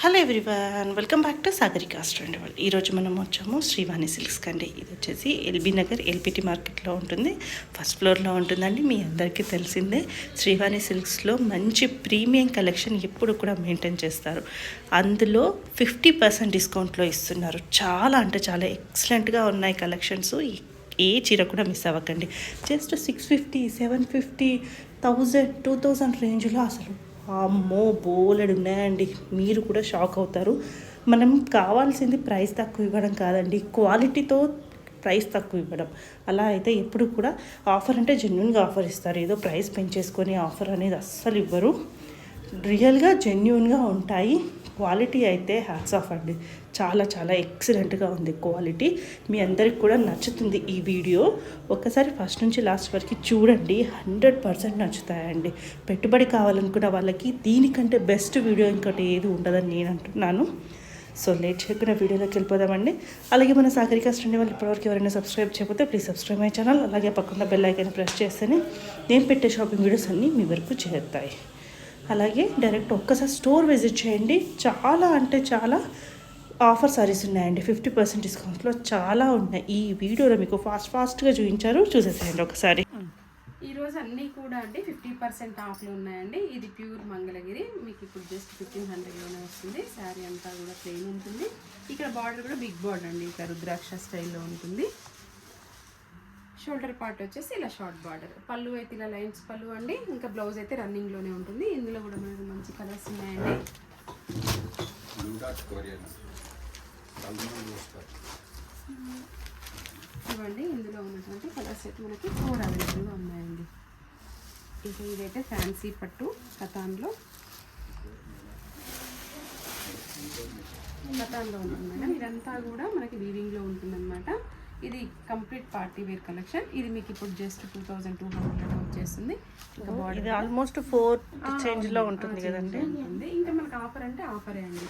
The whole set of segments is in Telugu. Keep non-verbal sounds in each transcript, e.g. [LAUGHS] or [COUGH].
Hello everyone welcome back to Sagarika student వాళ్ళు ఈరోజు మనం వచ్చాము శ్రీవాణి సిల్క్స్ కండి. ఇది వచ్చేసి ఎల్బీ నగర్ ఎల్పిటి మార్కెట్లో ఉంటుంది. ఫస్ట్ ఫ్లోర్లో ఉంటుందండి మీ అందరికీ తెలిసిందే. శ్రీవాణి సిల్క్స్లో మంచి ప్రీమియం కలెక్షన్ ఎప్పుడు కూడా మెయింటైన్ చేస్తారు. అందులో ఫిఫ్టీ పర్సెంట్ డిస్కౌంట్లో ఇస్తున్నారు. చాలా అంటే చాలా ఎక్సలెంట్గా ఉన్నాయి కలెక్షన్స్. ఏ చీర కూడా మిస్ అవ్వకండి. Just six fifty seven fifty thousand two thousand రేంజ్లో అసలు అమ్మో బోలెడు ఉన్నాయండి. మీరు కూడా షాక్ అవుతారు. మనం కావాల్సింది ప్రైస్ తక్కువ ఇవ్వడం కాదండి. క్వాలిటీతో ప్రైస్ తక్కువ ఇవ్వడం. అలా అయితే ఎప్పుడు కూడా ఆఫర్ అంటే జెన్యున్గా ఆఫర్ ఇస్తారు. ఏదో ప్రైస్ పెంచేసుకొని ఆఫర్ అనేది అస్సలు ఇవ్వరు. రియల్గా జెన్యున్గా ఉంటాయి. క్వాలిటీ అయితే హ్యాట్స్ ఆఫ్ అండి. చాలా చాలా ఎక్సలెంట్గా ఉంది క్వాలిటీ మీ అందరికి కూడా నచ్చుతుంది ఈ వీడియో ఒకసారి ఫస్ట్ నుంచి లాస్ట్ వరకు చూడండి. హండ్రెడ్ పర్సెంట్ నచ్చుతాయండి. పెట్టుబడి కావాలనుకున్న వాళ్ళకి దీనికంటే బెస్ట్ వీడియో ఇంకోటి ఏది ఉండదని నేను అంటున్నాను. సో లేట్ చేయకుండా వీడియోలోకి వెళ్ళిపోదామండి. అలాగే మన సాగరిక స్టండి వాళ్ళు ఇప్పటివరకు ఎవరైనా సబ్స్క్రైబ్ చేయకపోతే ప్లీజ్ సబ్స్క్రైబ్ మై ఛానల్ అలాగే పక్కన బెల్ ఐకాన్ ప్రెస్ చేస్తేనే నేను పెట్టే షాపింగ్ వీడియోస్ అన్నీ మీ వరకు చేరుతాయి. అలాగే డైరెక్ట్ ఒక్కసారి స్టోర్ విజిట్ చేయండి. చాలా అంటే చాలా ఆఫర్ సారీస్ ఉన్నాయండి. ఫిఫ్టీ పర్సెంట్ డిస్కౌంట్లో చాలా ఉన్నాయి. ఈ వీడియోలో మీకు ఫాస్ట్ ఫాస్ట్గా చూపించారు. చూసేసేయండి ఒకసారి. ఈ రోజు అన్నీ కూడా అండి ఫిఫ్టీ పర్సెంట్ ఆఫ్లో ఉన్నాయండి. ఇది ప్యూర్ మంగళగిరి. మీకు ఇప్పుడు జస్ట్ ఫిఫ్టీన్ హండ్రెడ్లోనే వస్తుంది. శారీ అంతా కూడా ప్లెయిన్ ఉంటుంది. ఇక్కడ బార్డర్ కూడా బిగ్ బార్డర్ అండి. ఇక్కడ రుద్రాక్ష స్టైల్లో ఉంటుంది. షోల్డర్ పార్ట్ వచ్చేసి ఇలా షార్ట్ బార్డర్. పళ్ళు అయితే ఇలా లైన్స్ పళ్ళు అండి. ఇంకా బ్లౌజ్ అయితే రన్నింగ్లోనే ఉంటుంది. ఇందులో కూడా మనకు మంచి కలర్స్ ఉన్నాయండి. ఇవ్వండి ఇందులో ఉన్నటువంటి కలర్స్ అయితే మనకి ఫోర్ అవైలబుల్గా ఉన్నాయండి. ఇంకా ఇదైతే ఫ్యాన్సీ పట్టు కథాన్లో. కథాన్లో ఉంటుంది మేడం. ఇదంతా కూడా మనకి వీవింగ్లో ఉంటుందన్నమాట. ఇది కంప్లీట్ పార్టీ వేర్ కలెక్షన్ ఇది మీకు ఇప్పుడు just two thousand two hundred వచ్చేస్తుంది ఇంకా బాడీ ఆల్మోస్ట్ ఫోర్ చేంజ్లో ఉంటుంది కదండి. ఇంకా మనకి ఆఫర్ అంటే ఆఫరే అండి.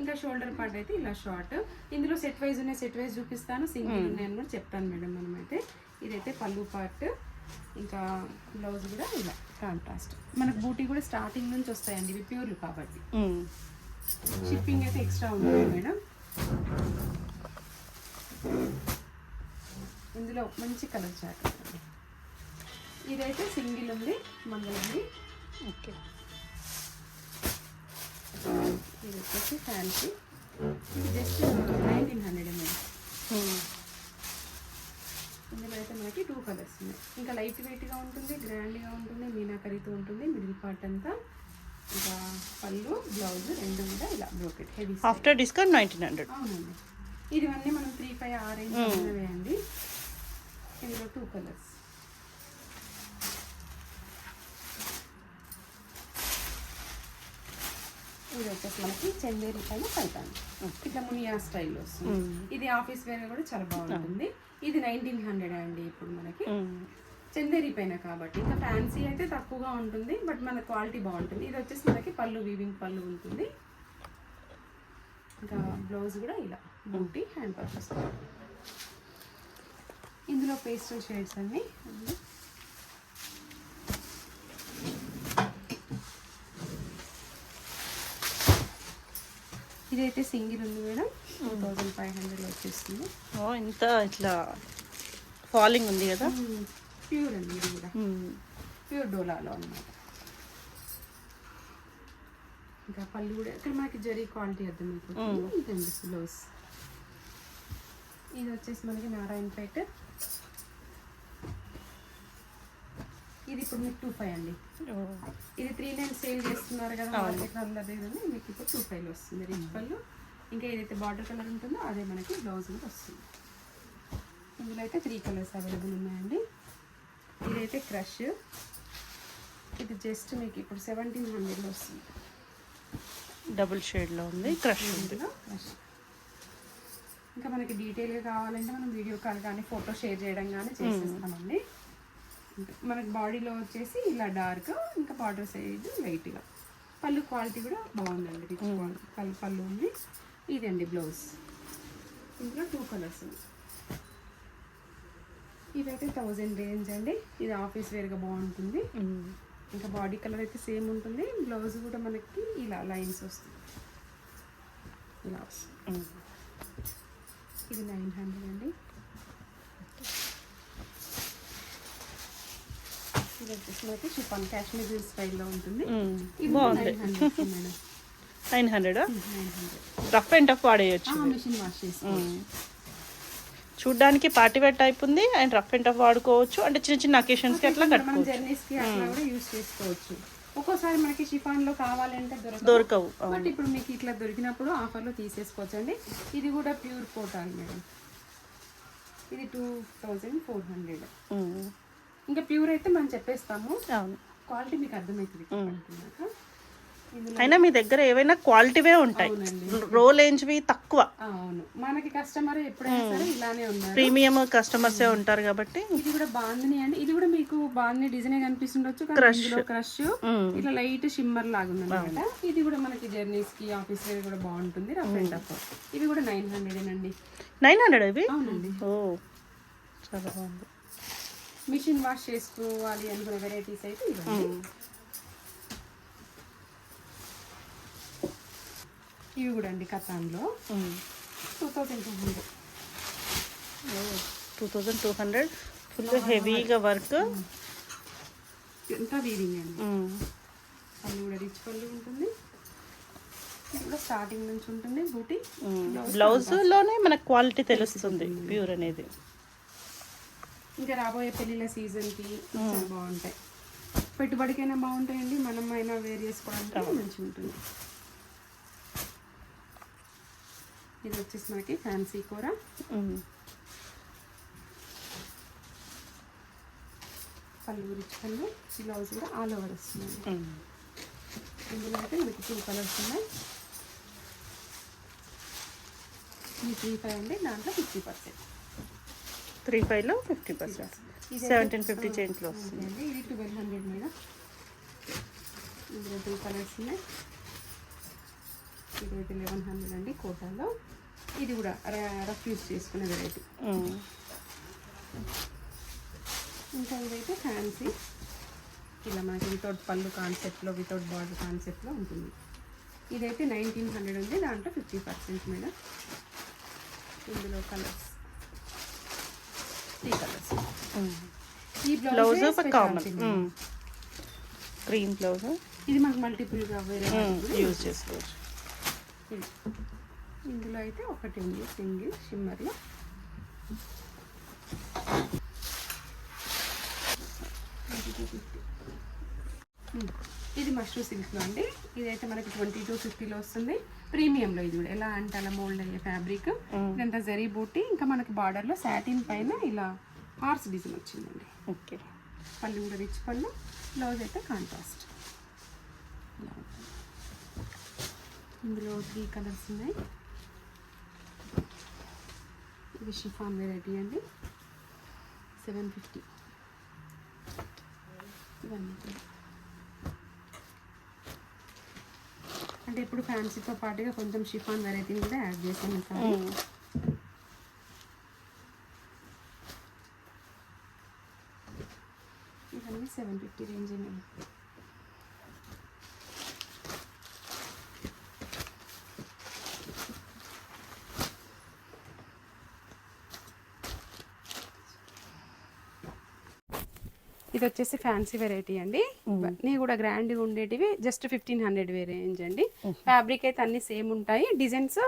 ఇంకా షోల్డర్ పార్ట్ అయితే ఇలా షార్ట్ ఇందులో సెట్ వైజ్ ఉన్నాయి సెట్ వైజ్ చూపిస్తాను. సింగిల్ ఉన్నాయని కూడా చెప్తాను మేడం మనం అయితే ఇదైతే పళ్ళు పార్ట్ ఇంకా బ్లౌజ్ కూడా ఇలా కాంట్రాస్ట్ మనకు బూటీ కూడా స్టార్టింగ్ నుంచి వస్తాయండి. ఇవి ప్యూర్లు కాబట్టి. షిప్పింగ్ అయితే ఎక్స్ట్రా ఉంటుంది మేడం. ఇందులో మంచి కలర్ చాట్ ఇదైతే సింగిల్ ఉంది మంగళగిరి ఓకే. ఇది వచ్చేసి ఫ్యాన్సీ ఇది జస్ట్ నైన్టీన్ హండ్రెడ్ ఎంఎల్. ఇందులో అయితే మనకి టూ కలర్స్ ఉన్నాయి. ఇంకా లైట్ వెయిట్గా ఉంటుంది గ్రాండ్గా ఉంటుంది మీనాకరితో ఉంటుంది మిడిల్ పార్ట్ అంతా. ఇంకా పళ్ళు బ్లౌజ్ రెండు కూడా ఇలా brocade heavy after discount nineteen hundred అవునండి. ఇవన్నీ మనం త్రీ ఫైవ్ ఆరెంజ్ వేయండి. ఇందులో టూ కలర్స్ ఇది వచ్చేసి మనకి చందేరి పైన పైతాను. ఇట్లా మునియా స్టైల్లో వస్తుంది. ఇది ఆఫీస్ వేర్ కూడా చాలా బాగుంటుంది. ఇది నైన్టీన్ హండ్రెడ్ అండి ఇప్పుడు మనకి. చందేరి పైన కాబట్టి. ఇంకా ఫ్యాన్సీ అయితే తక్కువగా ఉంటుంది బట్ మన క్వాలిటీ బాగుంటుంది. ఇది వచ్చేసి మనకి పళ్ళు వీవింగ్ పళ్ళు ఉంటుంది. ఇంకా బ్లౌజ్ కూడా ఇలా బూటీ హ్యాండ్ పర్పస్ ఇందులో పేస్టల్ షేడ్స్ అన్ని ఇదైతే సింగిల్ ఉంది మేడం. టూ థౌజండ్ ఫైవ్ హండ్రెడ్లో వచ్చేస్తుంది. ఇంత ఇట్లా ఫాలింగ్ ఉంది కదా? ప్యూర్ అండి ఇది కూడా. ప్యూర్ డోలాలో అన్నమాట. ఇంకా పళ్ళు కూడా ఇక్కడ మనకి జరీ క్వాలిటీ అర్థమైపోతుంది. ఇదండి బ్లౌజ్ ఇది వచ్చేసి మనకి నారాయణపేట ఇది ఇప్పుడు మీకు టూ ఫైవ్ అండి. ఇది త్రీ నైన్ సేల్ చేస్తున్నారు కదా మార్కెట్ వల్ల అదే కానీ మీకు ఇప్పుడు టూ ఫైవ్లో వస్తుంది. రిచ్ పళ్ళు ఇంకా ఏదైతే బార్డర్ కలర్ ఉంటుందో అదే మనకి బ్లౌజ్ కూడా వస్తుంది. ఇందులో అయితే త్రీ కలర్స్ అవైలబుల్ ఉన్నాయండి. ఇదైతే క్రష్ ఇది జస్ట్ మీకు ఇప్పుడు సెవెంటీన్ హండ్రెడ్లో వస్తుంది. డబుల్ షేడ్లో ఉంది క్రష్ క్రష్ ఇంకా మనకి డీటెయిల్గా కావాలంటే మనం వీడియో కాల్ కానీ ఫోటో షేర్ చేయడం కానీ చేసేస్తామండి. ఇంకా మనకి బాడీలో వచ్చేసి ఇలా డార్క్ ఇంకా బార్డర్ సైజ్ లైట్గా. పళ్ళు క్వాలిటీ కూడా బాగుందండి రిచ్ క్వాలిటీ పళ్ళు పళ్ళు ఉంది. ఇదండి బ్లౌజ్. ఇందులో టూ కలర్స్ ఇవైతే థౌజండ్ రేంజ్ అండి. ఇది ఆఫీస్ వేర్గా బాగుంటుంది. ఇంకా బాడీ కలర్ అయితే సేమ్ ఉంటుంది. బ్లౌజ్ కూడా మనకి ఇలా లైన్స్ వస్తుంది ఇలా వస్తుంది. ఇది నైన్ హండ్రెడ్ అండి. ఇది వచ్చేసి మనకి షిఫాన్ కాశ్మీర్ స్టైల్లో ఉంటుంది. ఇది బాగుంది. Nine hundred rough and tough వాడేయచ్చు. Machine wash చేసుకోవచ్చు. చూడ్డానికి పార్టీ వేర్ టైప్ ఉంది అండ్ రఫ్ అండ్ టఫ్ వాడుకోవచ్చు. అంటే చిన్న చిన్న అకేషన్స్కి అట్లా కట్టుకోవచ్చు. జర్నీస్కి అట్లా కూడా యూస్ చేసుకోవచ్చు. ఒక్కోసారి మనకి షిఫాన్లో కావాలంటే దొరకవు. బట్ ఇప్పుడు మీకు ఇట్లా దొరికినప్పుడు ఆఫర్లో తీసేసుకోవచ్చు అండి ఇది కూడా ప్యూర్ కోటాన్ మేడం. ఇది టూ థౌజండ్ ఫోర్ హండ్రెడ్. ఇంకా ప్యూర్ అయితే మనం చెప్పేస్తాము. అవును. క్వాలిటీ మీకు అర్థమవుతుంది అయినా మీ దగ్గర ఏవైనా క్వాలిటీవే ఉంటాయి. అవునండి. రో రేంజ్వి తక్కువ. అవును. మనకి కస్టమర్ ఎప్పుడైనా సరే ఇలానే ఉన్నారు. ప్రీమియం కస్టమర్సే ఉంటారు కాబట్టి. ఇది కూడా బాగుంది అండి. ఇది కూడా మీకు బాగుంది డిజైన్ కనిపిస్తుండొచ్చు క్రష్. మ్మ్. ఇట్లా లైట్ షిమ్మర్ లాగా ఉందన్నమాట. ఇది కూడా మనకి జర్నీస్కి ఆఫీస్ వేర్ కూడా బాగుంటుంది. రఫ్ అండ్ టఫ్ ఇవి కూడా నైన్ హండ్రెడ్ అండి నైన్ హండ్రెడ్ ఇవి? అవునండి. ఓ చాలా బాగుంది. మిషన్ వాష్ చేసుకోవాలి అనుకునే వెరైటీస్ అయితే ఇవ్వండి. ఇవి కూడా అండి కథాన్లో two thousand two hundred. Two thousand two hundred. Full హెవీగా వర్క్. ఎంత వీవింగ్ అండి. పళ్ళు కూడా రిచ్ పళ్ళు ఉంటుంది. కూడా స్టార్టింగ్ నుంచి ఉంటుంది. బూటీ బ్లౌజ్లోనే మనకు క్వాలిటీ తెలుస్తుంది. ప్యూర్ అనేది. ఇంకా రాబోయే పెళ్ళిళ్ళ సీజన్కి చాలా బాగుంటాయి. పెట్టుబడికైనా బాగుంటాయండి మనం అయినా వేర్ చేసుకోవడానికి మంచిగా ఉంటుంది ఇది వచ్చేసి మనకి ఫ్యాన్సీ కూర. పళ్ళు రిచ్ పళ్ళు బ్లౌజ్ కూడా ఆల్ ఓవర్ వస్తుంది. ఇందులో అయితే మనకి టూ కలర్స్ ఉన్నాయి. ఈ త్రీ ఫైవ్ అండి దాంట్లో ఫిఫ్టీ పర్సెంట్. త్రీ ఫైవ్లో ఫిఫ్టీ పర్సెంట్ సెవెంటీన్ ఫిఫ్టీ చేంజ్లో వస్తుంది అండి ఇది ట్వెల్వ్ హండ్రెడ్ మేడం ఇందులో టూ కలర్స్ ఉన్నాయి. ఇది అయితే లెవెన్ హండ్రెడ్ అండి కోటాలో. ఇది కూడా రఫ్ యూస్ చేసుకునే వెరైటీ. ఇంకా ఇదైతే ఫ్యాన్సీ ఇలా మనకి వితౌట్ పళ్ళు కాన్సెప్ట్లో వితౌట్ బార్డర్ కాన్సెప్ట్లో ఉంటుంది. ఇదైతే నైన్టీన్ హండ్రెడ్ ఉంది దాంట్లో ఫిఫ్టీ పర్సెంట్ మేడం. ఇందులో కలర్స్ త్రీ కలర్స్. ఈ బ్లౌజ్ కామన్ క్రీమ్ బ్లౌజ్ ఇది మాకు మల్టిపుల్గా వేరే యూజ్ చేసుకోవచ్చు. ఇది. ఇందులో అయితే ఒకటి ఉంది సింగిల్ షిమ్మర్లో ఇది మష్రూ సిల్క్లో అండి ఇదైతే మనకి ట్వంటీ టూ ఫిఫ్టీలో వస్తుంది. ప్రీమియంలో ఇది కూడా. ఎలా అంటే అలా మోల్డ్ అయ్యే ఫ్యాబ్రిక్ ఇదంతా జరీ బూటీ. ఇంకా మనకి బార్డర్లో సాటిన్ పైన ఇలా హార్స్ డిజైన్ వచ్చిందండి. ఓకే. పళ్ళు కూడా రిచ్ పళ్ళు. బ్లౌజ్ అయితే కాంట్రాస్ట్ ఇందులో త్రీ కలర్స్ ఉన్నాయి. ఇది షిఫాన్ వెరైటీ అండి. సెవెన్ ఫిఫ్టీ ఇవన్నీ అంటే ఇప్పుడు ఫ్యాన్సీతో పాటుగా కొంచెం షిఫాన్ వెరైటీని కూడా యాడ్ చేసాను ఈసారి. ఇవన్నీ సెవెన్ ఫిఫ్టీ రేంజ్ మేము ఇది వచ్చేసి ఫ్యాన్సీ వెరైటీ అండి. ఇవన్నీ కూడా గ్రాండ్గా ఉండేటివి జస్ట్ ఫిఫ్టీన్ హండ్రెడ్ రేంజ్ అండి. ఫ్యాబ్రిక్ అయితే అన్ని సేమ్ ఉంటాయి. డిజైన్స్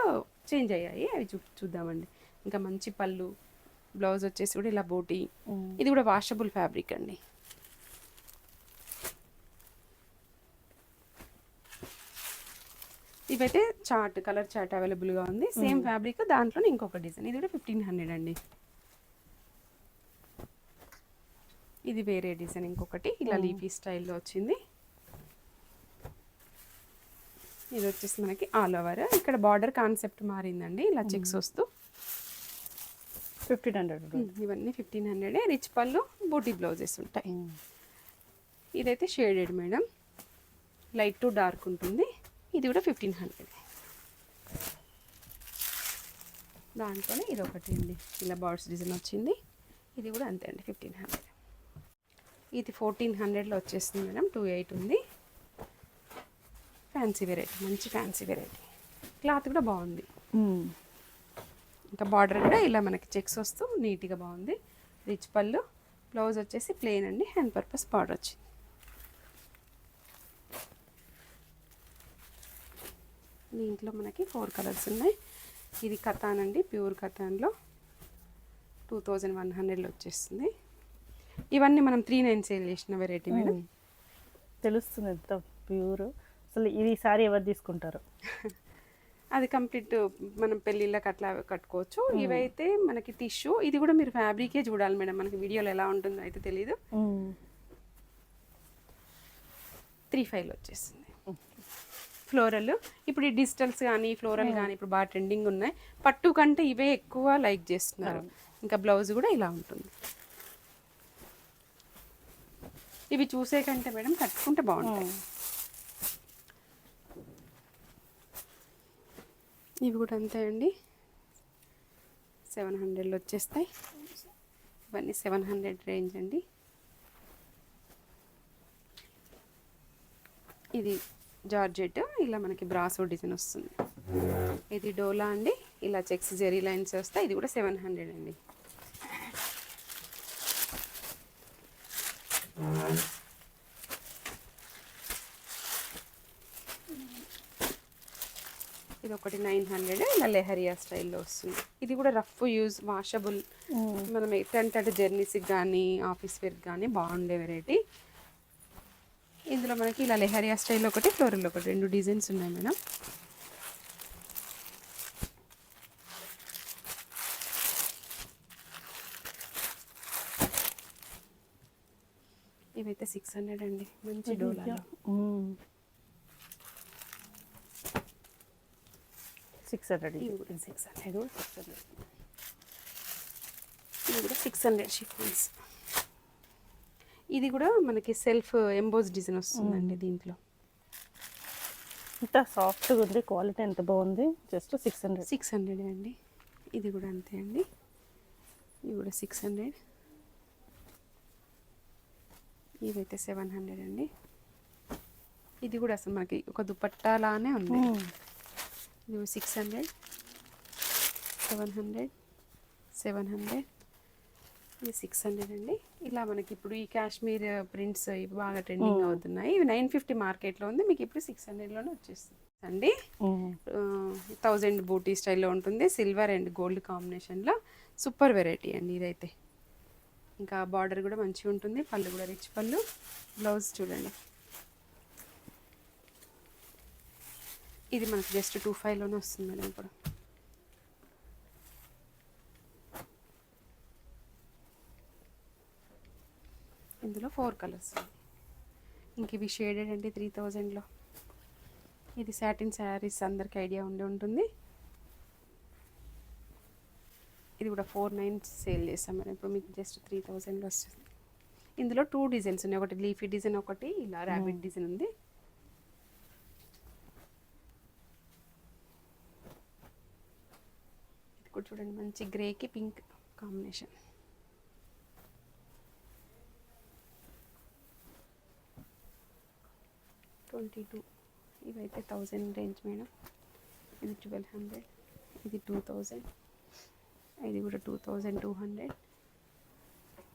చేంజ్ అయ్యాయి. అవి చూ చూద్దామండి. ఇంకా మంచి పళ్ళు బ్లౌజ్ వచ్చేసి కూడా ఇలా బోటీ. ఇది కూడా వాషబుల్ ఫ్యాబ్రిక్ అండి. ఇవైతే చార్ట్ కలర్ చార్ట్ అవైలబుల్గా ఉంది. సేమ్ ఫ్యాబ్రిక్ దాంట్లో ఇంకొక డిజైన్ ఇది కూడా ఫిఫ్టీన్ హండ్రెడ్ అండి. ఇది వేరే డిజైన్ ఇంకొకటి. ఇలా లీఫీ స్టైల్లో వచ్చింది. ఇది వచ్చేసి మనకి ఆల్ ఓవర్. ఇక్కడ బార్డర్ కాన్సెప్ట్ మారిందండి. ఇలా చెక్స్ వస్తూ. ఫిఫ్టీన్ హండ్రెడ్ ఇవన్నీ ఫిఫ్టీన్ హండ్రెడ్. రిచ్ పళ్ళు బూటీ బ్లౌజెస్ ఉంటాయి. ఇదైతే shaded madam. Light to dark ఉంటుంది. ఇది కూడా ఫిఫ్టీన్ హండ్రెడ్. దాంట్లోనే ఇది ఒకటి అండి. ఇలా బార్డ్స్ డిజైన్ వచ్చింది. ఇది కూడా అంతే అండి ఫిఫ్టీన్ హండ్రెడ్. ఇది ఫోర్టీన్ హండ్రెడ్లో వచ్చేస్తుంది మేడం టూ ఎయిట్ ఉంది. ఫ్యాన్సీ వెరైటీ మంచి ఫ్యాన్సీ వెరైటీ క్లాత్ కూడా బాగుంది. ఇంకా బార్డర్ కూడా ఇలా మనకి చెక్స్ వస్తూ నీట్గా బాగుంది. రిచ్ పళ్ళు. బ్లౌజ్ వచ్చేసి ప్లెయిన్ అండి హ్యాండ్ పర్పస్ బార్డర్ వచ్చింది. దీంట్లో మనకి ఫోర్ కలర్స్ ఉన్నాయి. ఇది కథాన్ అండి ప్యూర్ కథాన్లో. టూ థౌజండ్ వన్ హండ్రెడ్లో వచ్చేస్తుంది ఇవన్నీ మనం త్రీ నైన్ సేల్ చేసిన వెరైటీ మేడం. తెలుస్తుంది ఎంత ప్యూర్. అసలు ఇది సారీ ఎవరు తీసుకుంటారు? [LAUGHS] అది కంప్లీట్ మనం పెళ్ళిళ్ళకి అట్లా కట్టుకోవచ్చు. ఇవైతే మనకి టిష్యూ ఇది కూడా మీరు ఫ్యాబ్రికే చూడాలి మేడం. మనకి వీడియోలో ఎలా ఉంటుందో అయితే తెలియదు త్రీ ఫైవ్లో వచ్చేస్తుంది ఫ్లోరల్ ఇప్పుడు ఈ డిజిటల్స్ కానీ ఫ్లోరల్ కానీ ఇప్పుడు బాగా ట్రెండింగ్ ఉన్నాయి. పట్టు కంటే ఇవే ఎక్కువ లైక్ చేస్తున్నారు. ఇంకా బ్లౌజ్ కూడా ఇలా ఉంటుంది. ఇవి చూసే కంటే మేడం కట్టుకుంటే బాగుంటాయి. ఇవి కూడా అంతే అండి. సెవెన్ హండ్రెడ్లో వచ్చేస్తాయి. ఇవన్నీ సెవెన్ హండ్రెడ్ రేంజ్ అండి. ఇది జార్జెట్ ఇలా మనకి బ్రాసో డిజైన్ వస్తుంది. ఇది డోలా అండి. ఇలా చెక్స్ జెరీ లైన్స్ వస్తాయి. ఇది కూడా సెవెన్ హండ్రెడ్ అండి. ఇది ఒకటి నైన్ హండ్రెడ్ ఇలా లెహరియా స్టైల్లో వస్తుంది. ఇది కూడా రఫ్ యూజ్ వాషబుల్. మనం ఎట్టంటే జర్నీస్కి కానీ ఆఫీస్ వేర్కి కానీ బాగుండే వెరైటీ. ఇందులో మనకి ఇలా లెహరియా స్టైల్ ఒకటి ఫ్లోరల్ ఒకటి రెండు డిజైన్స్ ఉన్నాయి మేడం ఇవైతే సిక్స్ హండ్రెడ్ అండి. మంచి డోలాలో. సిక్స్ హండ్రెడ్ ఇవి కూడా సిక్స్ హండ్రెడ్ సిక్స్ హండ్రెడ్. ఇది కూడా సిక్స్ హండ్రెడ్ షిఫాన్స్ ఇది కూడా మనకి సెల్ఫ్ ఎంబోజ్ డిజైన్ వస్తుందండి దీంట్లో. ఇంత సాఫ్ట్గా ఉంది క్వాలిటీ ఎంత బాగుంది just six hundred. Six hundred అండి. ఇది కూడా అంతే అండి. ఇది కూడా సిక్స్ హండ్రెడ్. ఇవైతే సెవెన్ హండ్రెడ్ అండి. ఇది కూడా అసలు మనకి ఒక దుపట్టాలానే ఉంది. ఇది six hundred seven hundred seven hundred. ఇది సిక్స్ హండ్రెడ్ అండి. ఇలా మనకి ఇప్పుడు ఈ కాశ్మీర్ ప్రింట్స్ ఇవి బాగా ట్రెండింగ్ అవుతున్నాయి. ఇవి నైన్ ఫిఫ్టీ మార్కెట్లో ఉంది. మీకు ఇప్పుడు సిక్స్ హండ్రెడ్లోనే వచ్చేస్తుంది అండి థౌజండ్ బూటీ స్టైల్లో ఉంటుంది. సిల్వర్ అండ్ గోల్డ్ కాంబినేషన్లో సూపర్ వెరైటీ అండి ఇదైతే. ఇంకా బార్డర్ కూడా మంచిగా ఉంటుంది. పళ్ళు కూడా రిచ్ పళ్ళు. బ్లౌజ్ చూడండి. ఇది మనకు జస్ట్ టూ ఫైవ్లోనే వస్తుంది మేడం ఇప్పుడు. ఇందులో ఫోర్ కలర్స్ ఇంక ఇవి షేడెడ్ అండి త్రీ థౌజండ్లో ఇది సాటిన్ శారీస్ అందరికి ఐడియా ఉండి ఉంటుంది. ఇది కూడా ఫోర్ నైన్ సేల్ చేస్తాం మేడం ఇప్పుడు మీకు జస్ట్ త్రీ థౌజండ్లో వస్తుంది. ఇందులో టూ డిజైన్స్ ఉన్నాయి. ఒకటి లీఫీ డిజైన్ ఒకటి ఇలా ర్యాబిట్ డిజైన్ ఉంది. ఇది కూడా చూడండి మంచి గ్రేకి పింక్ కాంబినేషన్ ట్వంటీ టూ ఇవైతే థౌజండ్ రేంజ్ మేడం. ఇది ట్వెల్వ్ హండ్రెడ్ ఇది టూ థౌజండ్ ఇది కూడా two thousand two hundred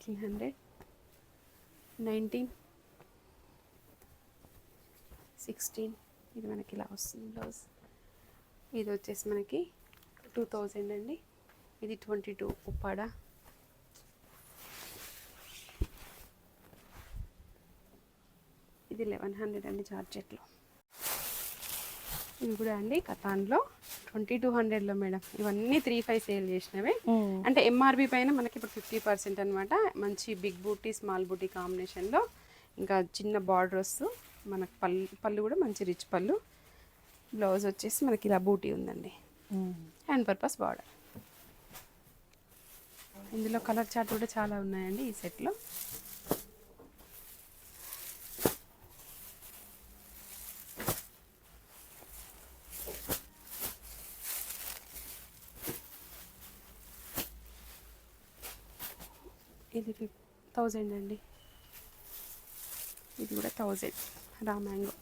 three hundred nineteen sixteen. ఇది మనకి ఇలా వస్తుంది బ్లౌజ్. ఇది వచ్చేసి మనకి టూ థౌజండ్ అండి. ఇది ట్వంటీ టూ ఉప్పాడ. ఇది లెవెన్ హండ్రెడ్ అండి జార్జెట్లో ఇది కూడా అండి కథాన్లో ట్వంటీ టూ హండ్రెడ్లో మేడం. ఇవన్నీ త్రీ ఫైవ్ సేల్ చేసినవే. అంటే ఎంఆర్బి పైన మనకి ఇప్పుడు ఫిఫ్టీ పర్సెంట్ అనమాట మంచి బిగ్ బూటీ స్మాల్ బూటీ కాంబినేషన్లో. ఇంకా చిన్న బార్డర్స్ మనకు పళ్ళు పళ్ళు కూడా మంచి రిచ్ పళ్ళు. బ్లౌజ్ వచ్చేసి మనకి ఇలా బూటీ ఉందండి. హ్యాండ్ పర్పస్ బార్డర్ ఇందులో కలర్ చార్ట్ కూడా చాలా ఉన్నాయండి ఈ సెట్లో ఇది ఫిఫ్ థౌజండ్ అండి. ఇది కూడా థౌజండ్. Raw mango.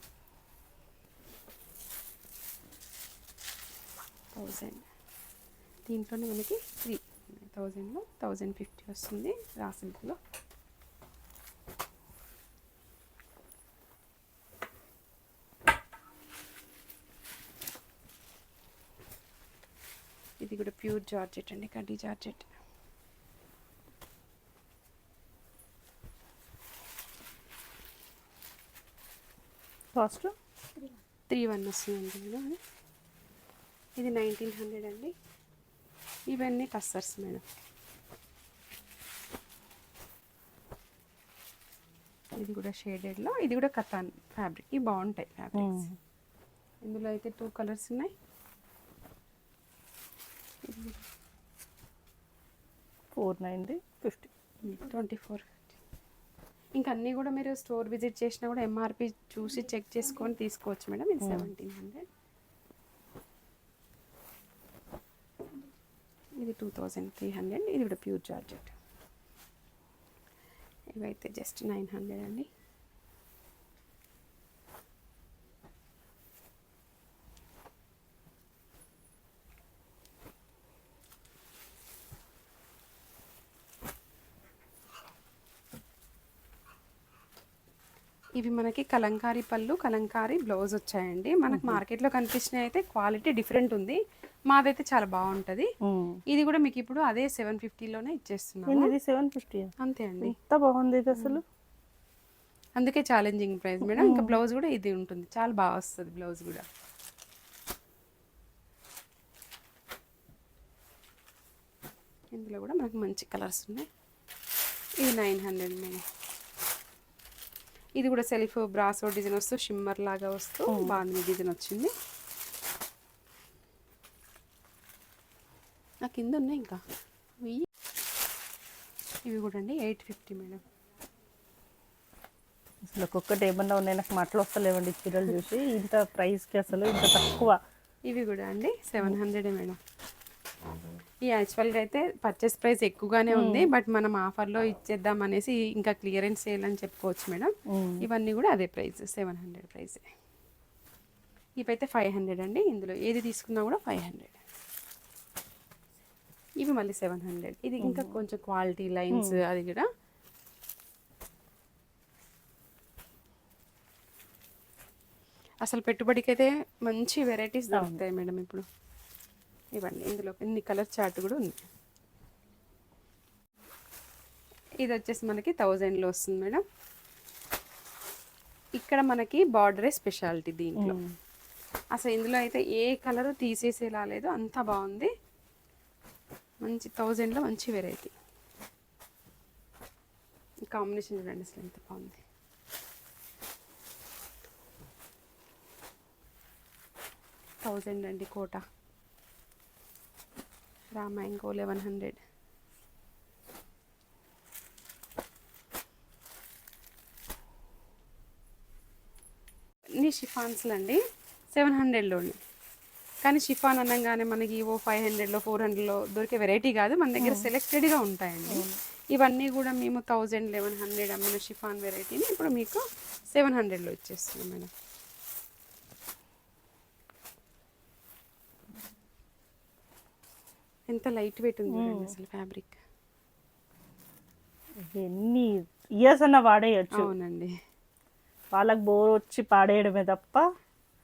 థౌజండ్. దీంట్లోనే మనకి త్రీ. థౌజండ్లో థౌజండ్ ఫిఫ్టీ వస్తుంది రా సిల్క్లో ఇది కూడా ప్యూర్ జార్జెట్ అండి కడ్డీ జార్జెట్. కాస్ట్? త్రీ వన్ వస్తుందండి మేడం ఇది. నైన్టీన్ హండ్రెడ్ అండి. ఇవన్నీ టస్సర్స్ మేడం. ఇది కూడా షేడెడ్లో ఇది కూడా కథాన్ ఫ్యాబ్రిక్. ఇవి బాగుంటాయి ఫ్యాబ్రిక్స్. ఇందులో అయితే టూ కలర్స్ ఉన్నాయి. Four ninety fifty. Twenty four. ఇంకా అన్నీ కూడా మీరు స్టోర్ విజిట్ చేసినా కూడా ఎంఆర్పి చూసి చెక్ చేసుకొని తీసుకోవచ్చు మేడం. ఇది సెవెంటీన్ హండ్రెడ్ ఇది టూ థౌజండ్ త్రీ హండ్రెడ్ ఇది కూడా ప్యూర్ జార్జెట్ ఇవైతే జస్ట్ నైన్ హండ్రెడ్ అండి. ఇవి మనకి కలంకారీ పళ్ళు కలంకారీ బ్లౌజ్ వచ్చాయండి. మనకు మార్కెట్లో కనిపించినవి అయితే క్వాలిటీ డిఫరెంట్ ఉంది. మాదైతే చాలా బాగుంటుంది. ఇది కూడా మీకు ఇప్పుడు అదే సెవెన్ ఫిఫ్టీలోనే ఇచ్చేస్తున్నాము. ఇది సెవెన్ ఫిఫ్టీ అంతే అండి. ఎంత బాగుంది ఇది అసలు? అందుకే ఛాలెంజింగ్ ప్రైస్ మేడం. ఇంకా బ్లౌజ్ కూడా ఇది ఉంటుంది. చాలా బాగా వస్తుంది బ్లౌజ్ కూడా. ఇందులో కూడా మనకు మంచి కలర్స్ ఉన్నాయి. ఇది నైన్ హండ్రెడ్ మేడం. ఇది కూడా సెల్ఫ్ బ్రాసో డిజైన్ వస్తూ షిమ్మర్ లాగా వస్తూ బాగుంది డిజైన్ వచ్చింది. నా కింద ఉన్నాయి ఇంకా. ఇవి. కూడా అండి ఎయిట్ ఫిఫ్టీ మేడం. అసలు ఒక్కొక్కటి ఏమన్నా ఉన్నాయి నాకు మాటలు వస్తలేవండి చీరలు చూసి. ఇంత ప్రైస్కి అసలు ఇంత తక్కువ. ఇవి కూడా అండి సెవెన్ హండ్రెడ్ మేడం. యాక్చువల్గా అయితే పర్చేస్ ప్రైస్ ఎక్కువగానే ఉంది. బట్ మనం ఆఫర్లో ఇచ్చేద్దాం అనేసి ఇంకా క్లియరెన్స్ సేల్ అని చెప్పుకోవచ్చు మేడం. ఇవన్నీ కూడా అదే ప్రైస్ సెవెన్ హండ్రెడ్ ప్రైస్. ఇవైతే ఫైవ్ హండ్రెడ్ అండి. ఇందులో ఏది తీసుకున్నా కూడా ఫైవ్ హండ్రెడ్. ఇవి మళ్ళీ సెవెన్ హండ్రెడ్. ఇది ఇంకా కొంచెం క్వాలిటీ లైన్స్ అది కూడా. అసలు పెట్టుబడికి అయితే మంచి వెరైటీస్ దొరుకుతాయి మేడం ఇప్పుడు. ఇవ్వండి. ఇందులో ఇన్ని కలర్ చార్ట్ కూడా ఉంది. ఇది వచ్చేసి మనకి థౌజండ్లో వస్తుంది మేడం. ఇక్కడ మనకి బార్డరే స్పెషాలిటీ దీంట్లో. అసలు ఇందులో అయితే ఏ కలర్ తీసేసేలా లేదు అంత బాగుంది. మంచి థౌజండ్లో మంచి వెరైటీ. కాంబినేషన్ చూడండి అసలు ఎంత బాగుంది. థౌజండ్ అండి కోట. రా మ్యాంగో లెవెన్ హండ్రెడ్ అన్ని షిఫాన్స్లు అండి సెవెన్ హండ్రెడ్లోనే కానీ షిఫాన్ అనగానే మనకి ఓ ఫైవ్ హండ్రెడ్లో ఫోర్ హండ్రెడ్లో దొరికే వెరైటీ కాదు. మన దగ్గర సెలెక్టెడ్గా ఉంటాయండి. ఇవన్నీ కూడా మేము థౌజండ్ లెవెన్ హండ్రెడ్ అమ్మిన షిఫాన్ వెరైటీని ఇప్పుడు మీకు సెవెన్ హండ్రెడ్లో ఇచ్చేస్తున్నాం మేడం. ఎంత లైట్ వెయిట్ ఉంది చూడండి అసలు ఫ్యాబ్రిక్. ఎన్ని ఇయర్స్ అన్న వాడేయచ్చు. అవునండి. వాళ్ళకి బోర్ వచ్చి పాడేయడమే తప్ప.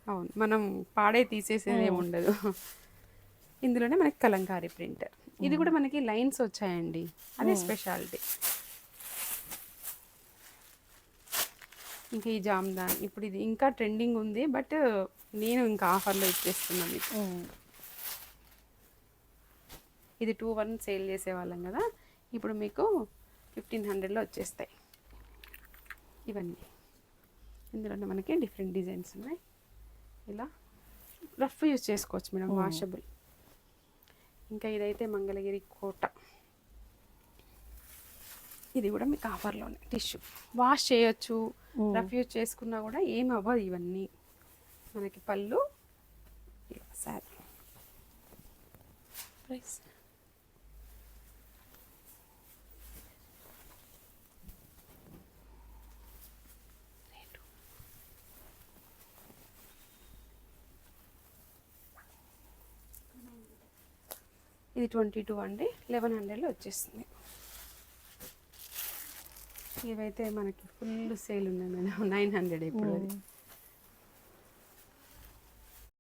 అవును మనం పాడే తీసేసేది ఏమి ఉండదు. ఇందులోనే మనకి కలంకారీ ప్రింట్. ఇది కూడా మనకి లైన్స్ వచ్చాయండి. అదే స్పెషాలిటీ. ఇంకా ఈ జామ్దాన్ ఇప్పుడు ఇది ఇంకా ట్రెండింగ్ ఉంది బట్ నేను ఇంకా ఆఫర్లో ఇచ్చేస్తున్నాను మీకు. ఇది టూ వన్ సేల్ చేసేవాళ్ళం కదా. ఇప్పుడు మీకు ఫిఫ్టీన్ హండ్రెడ్లో వచ్చేస్తాయి. ఇవన్నీ. ఇందులో మనకి డిఫరెంట్ డిజైన్స్ ఉన్నాయి. ఇలా రఫ్ యూజ్ చేసుకోవచ్చు మేడం వాషబుల్ ఇంకా ఇదైతే మంగళగిరి కోట. ఇది కూడా మీకు ఆఫర్లోనే టిష్యూ వాష్ చేయొచ్చు రఫ్ యూజ్ చేసుకున్నా కూడా ఏం అవ్వదు ఇవన్నీ. మనకి పళ్ళు సారీ. ప్రైస్ ఇది ట్వంటీ టూ అండి. లెవెన్ హండ్రెడ్లో వచ్చేస్తుంది. ఇవైతే మనకి ఫుల్ సేల్ ఉన్నాయి మేడం. నైన్ హండ్రెడ్ ఇప్పుడు